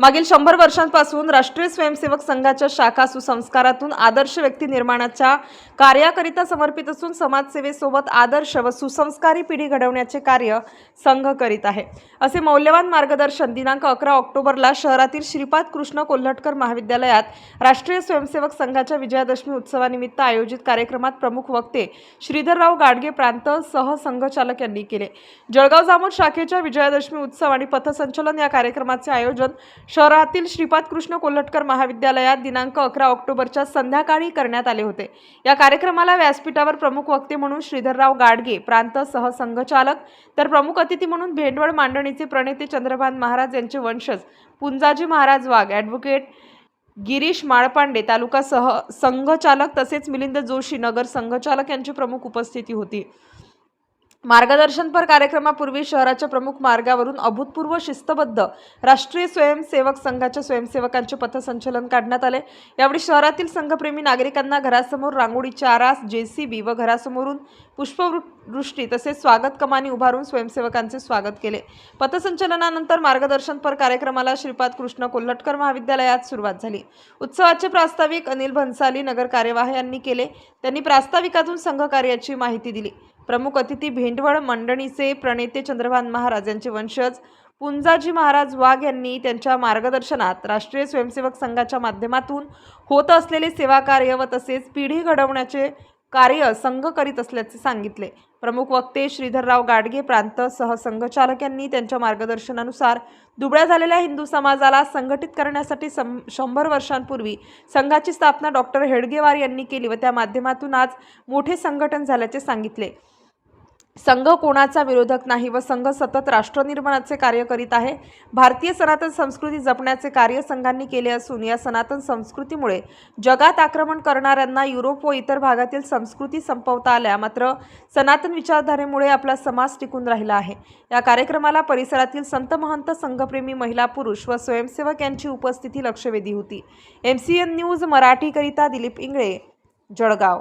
मागील शंभर वर्षांपासून राष्ट्रीय स्वयंसेवक संघाच्या शाखा सुसंस्कारातून आदर्श व्यक्ती निर्माणाच्या कार्याकरिता समर्पित असून समाजसेवेसोबत आदर्श व सुसंस्कारी पिढी घडवण्याचे कार्य संघ करीत आहे. असे मौल्यवान मार्गदर्शन दिनांक अकरा ऑक्टोबरला शहरातील श्रीपाद कृष्ण कोल्हटकर महाविद्यालयात राष्ट्रीय स्वयंसेवक संघाच्या विजयादशमी उत्सवानिमित्त आयोजित कार्यक्रमात प्रमुख वक्ते श्रीधरराव गाडगे प्रांत सहसंघचालक यांनी केले. जळगाव जामोद शाखेच्या विजयादशमी उत्सव आणि पथसंचलन या कार्यक्रमाचे आयोजन शहरातील श्रीपाद कृष्ण कोल्हटकर महाविद्यालयात दिनांक अकरा ऑक्टोबरच्या संध्याकाळी करण्यात आले होते. या कार्यक्रमाला व्यासपीठावर प्रमुख वक्ते म्हणून श्रीधरराव गाडगे प्रांत सह संघचालक तर प्रमुख अतिथी म्हणून भेंडवळ मांडणीचे प्रणेते चंद्रभान महाराज यांचे वंशज पुंजाजी महाराज वाघ ॲडव्होकेट गिरीश माळपांडे तालुका सह संघचालक तसेच मिलिंद जोशी नगर संघचालक यांची प्रमुख उपस्थिती होती. मार्गदर्शनपर कार्यक्रमापूर्वी शहराच्या प्रमुख मार्गावरून अभूतपूर्व शिस्तबद्ध राष्ट्रीय स्वयंसेवक संघाच्या स्वयंसेवकांचे पथसंचलन काढण्यात आले. यावेळी शहरातील संघप्रेमी नागरिकांना घरासमोर रांगोळीच्या आरास जेसीबी व घरासमोरून पुष्पवृष्टी तसेच स्वागत कमानी उभारून स्वयंसेवकांचे स्वागत केले. पथसंचलनानंतर मार्गदर्शनपर कार्यक्रमाला श्रीपाद कृष्ण कोल्हटकर महाविद्यालयात सुरुवात झाली. उत्सवाचे प्रास्ताविक अनिल भन्साली नगर कार्यवाह यांनी केले. त्यांनी प्रास्ताविकातून संघकार्याची माहिती दिली. प्रमुख अतिथी भेंडवळ मंडणीचे प्रणेते चंद्रभान महाराज यांचे वंशज. पुंजाजी महाराज वाघ यांनी त्यांच्या मार्गदर्शनात राष्ट्रीय स्वयंसेवक संघाच्या माध्यमातून होत असलेले सेवा कार्य व तसेच पिढी घडवण्याचे कार्य संघ करीत असल्याचे सांगितले. प्रमुख वक्ते श्रीधरराव गाडगे प्रांत सह संघचालक यांनी त्यांच्या मार्गदर्शनानुसार दुबळ्या झालेल्या हिंदू समाजाला संघटित करण्यासाठी सं शंभर वर्षांपूर्वी संघाची स्थापना डॉक्टर हेडगेवार यांनी केली व त्या माध्यमातून आज मोठे संघटन झाल्याचे सांगितले. संघ कोणाचा विरोधक नाही व संघ सतत राष्ट्रनिर्माणाचे कार्य करीत आहे. भारतीय सनातन संस्कृती जपण्याचे कार्य संघांनी केले असून या सनातन संस्कृतीमुळे जगात आक्रमण करणाऱ्यांना युरोप व इतर भागातील संस्कृती संपवता आल्या. मात्र सनातन विचारधारेमुळे आपला समाज टिकून राहिला आहे. या कार्यक्रमाला परिसरातील संत महंत संघप्रेमी महिला पुरुष व स्वयंसेवक यांची उपस्थिती लक्षवेधी होती. एम सी एन न्यूज मराठीकरिता दिलीप इंगळे जळगाव.